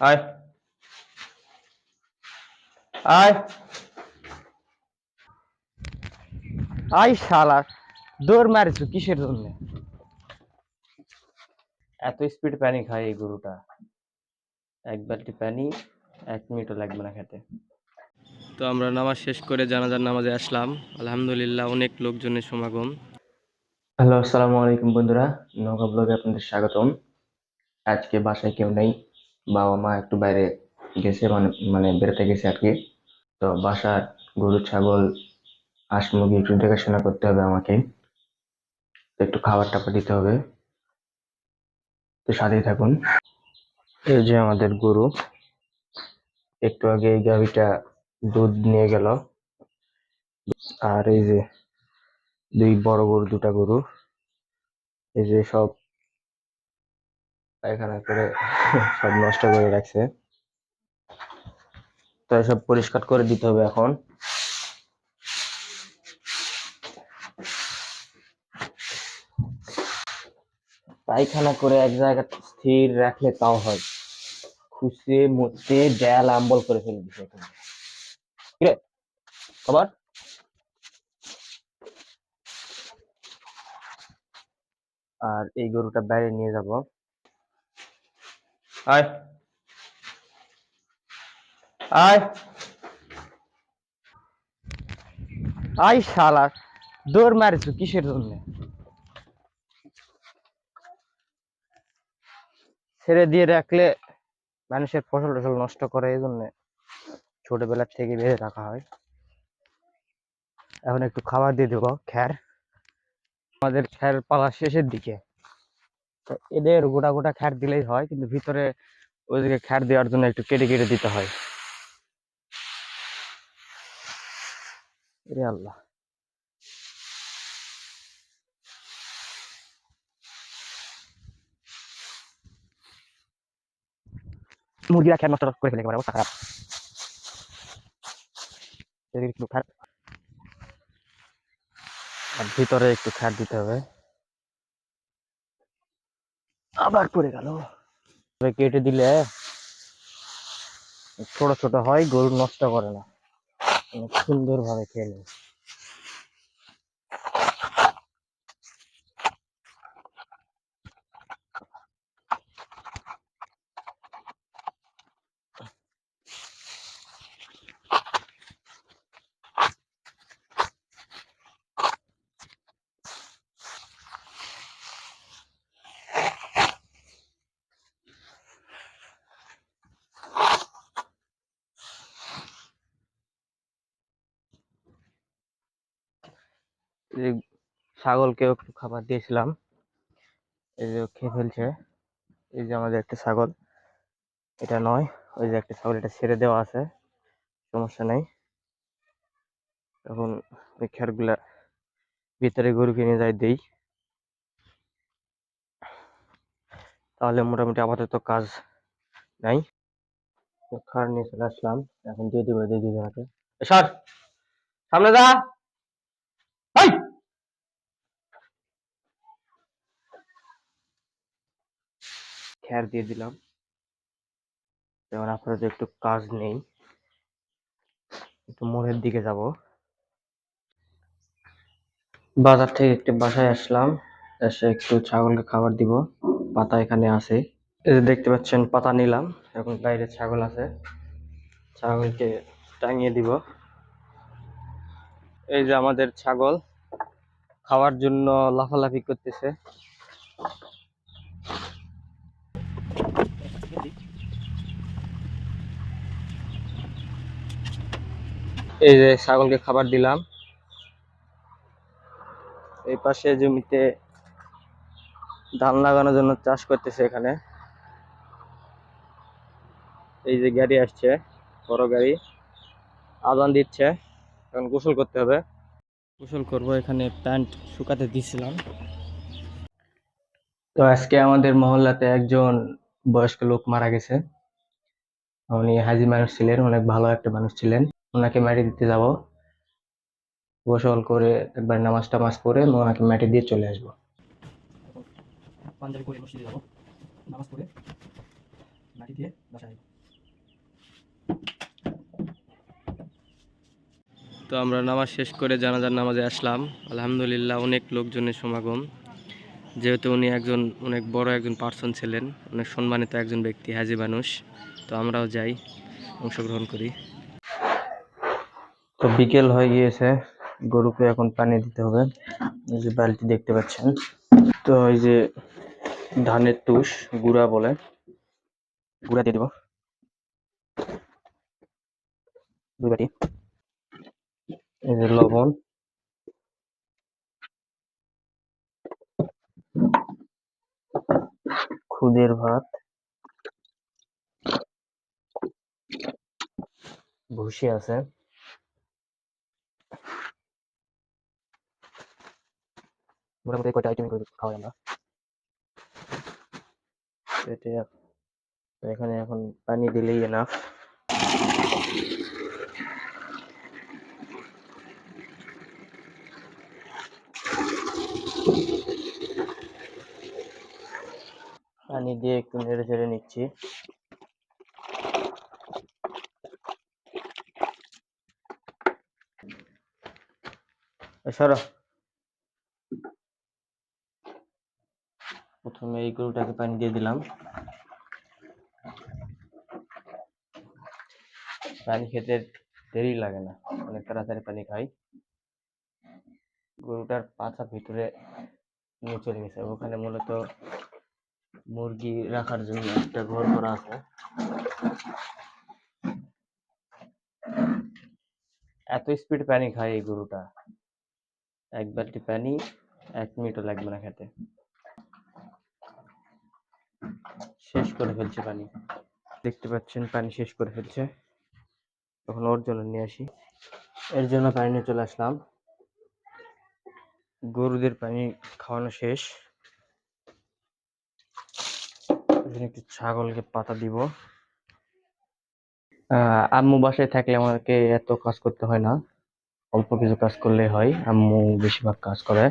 আয় আয় আই শালা দৌড় মারিস কিসের জন্য? এত স্পিড পানি খায় এই গরুটা। এক বালতি পানি এক মিনিটও লাগবে না খেতে। তো আমরা নামাজ শেষ করে জানাজার নামাজে আসলাম। আলহামদুলিল্লাহ অনেক লোকজনের সমাগম। হ্যালো আসসালামু আলাইকুম বন্ধুরা। নৌকা ব্লগে আপনাদের স্বাগতম। আজকে বাসায় কেউ নেই। বাবা মা একটু বাইরে গেছে মানে মানে বেড়াতে গেছে আর কি। তো বাসার গরু, ছাগল, হাঁস মুরগি একটু দেখাশোনা করতে হবে আমাকে। একটু খাবার টাবার দিতে হবে। তো সাথেই থাকুন। এই যে আমাদের গরু, একটু আগে এই গাভিটা দুধ নিয়ে গেল। আর এই যে দুই বড় গরু, দুটা গরু, এই যে সব পায়খানা করে সব নষ্ট করে রাখছে। তো সব পরিষ্কার করে দিতে হবে এখন। পায়খানা করে এক জায়গায় স্থির রাখলে তাও হয়। খুশে মুচে ড্যাল আম্বল করে ফেলে কিরে? খবর আর এই গরুটা বাইরে নিয়ে যাব। আয়। আয়। আই শালা, দৌড় মারিস কিসের জন্য? ছেড়ে দিয়ে রাখলে মানুষের ফসল টসল নষ্ট করে, এই জন্য ছোটবেলা থেকে বেঁধে রাখা হয়। এখন একটু খাবার দিয়ে দেবো, খ্যার। আমাদের খ্যার পালা শেষের দিকে। এদের গোটা গোটা খ্যার দিলেই হয়, কিন্তু ভিতরে ওইদিকে খ্যার দেওয়ার জন্য একটু কেটে কেটে দিতে হয়। রে আল্লাহ। মুরগিরা খ্যার নষ্ট করে ফেলে অবস্থা খারাপ। একটু খ্যার আর ভিতরে একটু খ্যার দিতে হবে। আবার পড়ে গেল। কেটে দিলে। ছোট ছোট হয়, গরু নষ্ট করে না। সুন্দরভাবে সুন্দর ভাবে খেয়ে নেয়। ছাগলকেও একটু খাবার দিয়েছিলাম। এই যে খেয়ে ফেলছে। এই যে আমাদের একটা ছাগল। এটা নয়, ওই যে একটা ছাগল, এটা ছেড়ে দেওয়া আছে। সমস্যা নেই। এখন ওই খেরগুলা ভিতরে গরুকে নিয়ে যাই, দেই। তাহলে মোটামুটি আপাতত কাজ নাই। খার নিয়ে চলে আসলাম। এখন দিয়ে দেবো দুজনকে সামনে যা! খ্যার দিয়ে দিলাম। যেমন আপাতত একটু কাজ নেই। একটু মোড়ের দিকে যাব। বাজার থেকে একটু বাসায় আসলাম। এসে একটু ছাগলকে খাবার দিব। পাতা এখানে আছে। এই যে দেখতে পাচ্ছেন, পাতা নিলাম। এখন বাইরে ছাগল আছে। ছাগলকে টাঙিয়ে দিব। এই যে আমাদের ছাগল খাওয়ার জন্য লাফালাফি করতেছে। এই যে ছাগলকে খাবার দিলাম। এই পাশে জমিতে ধান লাগানোর জন্য চাষ করতেছে এখানে। এই যে গাড়ি আসছে, বড় গাড়ি। আদান দিচ্ছে। এখন গোসল করতে হবে। গোসল করব এখানে প্যান্ট শুকাতে দিছিলাম। তো আজকে আমাদের মহল্লাতে একজন বয়স্ক লোক মারা গেছে। উনি হাজি মানুষ ছিলেন অনেক ভালো একটা মানুষ ছিলেন। ওনাকে মাটি দিতে যাব। গোসল করে একবার নামাজ টামাজ পড়ে ওনাকে মাটি দিয়ে চলে আসব। পাঞ্জাবি করে মসজিদে যাব নামাজ পড়ে মাটি দিয়ে বাসায় তো আমরা নামাজ শেষ করে জানাজার নামাজে আসলাম। আলহামদুলিল্লাহ অনেক লোকজনের সমাগম। যেহেতু উনি একজন অনেক বড় একজন পার্সন ছিলেন, অনেক সম্মানিত একজন ব্যক্তি, হাজি মানুষ। তো আমরাও যাই, অংশগ্রহণ করি। তো বিকেল হয়ে গিয়েছে, গরুকে এখন পানি দিতে হবে। এই যে বালতি দেখতে পাচ্ছেন। তো এই যে ধানের তুষ, গুড়া বলে। গুড়া দিয়ে দিব। দুই বাটি। এই যে লবণ। খুদের ভাত। ভুসি আছে। মোটামুটি কয়টা আইটেম খাওয়াই আমরা? এখানে এখন পানি দিলেই এনাফ পানি দিয়ে একটু নেড়ে চেড়ে নিচ্ছি। সরো। প্রথমে এই গরুটাকে পানি দিয়ে দিলাম। পানি খেতে দেরি লাগে না অনেক তাড়াতাড়ি পানি খাই। গরুটার পাছা ভিতরে নিয়ে চলে গেছে, ওখানে মূলত মুরগি রাখার জন্য একটা ঘর করা আছে। এত স্পিড পানি খায় এই গরুটা। এক বালতি পানি, এক মিনিটও লাগবে না খেতে। শেষ করে ফেলছে পানি। দেখতে পাচ্ছেন, পানি শেষ করে ফেলছে। তখন ওর জন্য নিয়ে আসি। এর জন্য পানি নিয়ে চলে আসলাম। গরুদের পানি খাওয়ানো শেষ। এখানে একটু ছাগলকে পাতা দিব। আম্মু বাসায় থাকলে আমাকে এত কাজ করতে হয় না। অল্প কিছু কাজ করলেই হয়, আম্মু বেশিরভাগ কাজ করে।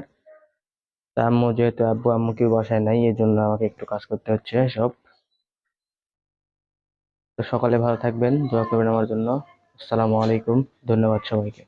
তা আম্মু যেহেতু আব্বু, আম্মু কেউ বাসায় নাই এই জন্য আমাকে একটু কাজ করতে হচ্ছে সব তো সকালে ভালো থাকবেন, দোয়া করবেন আমার জন্য। আসসালামু আলাইকুম, ধন্যবাদ সবাইকে।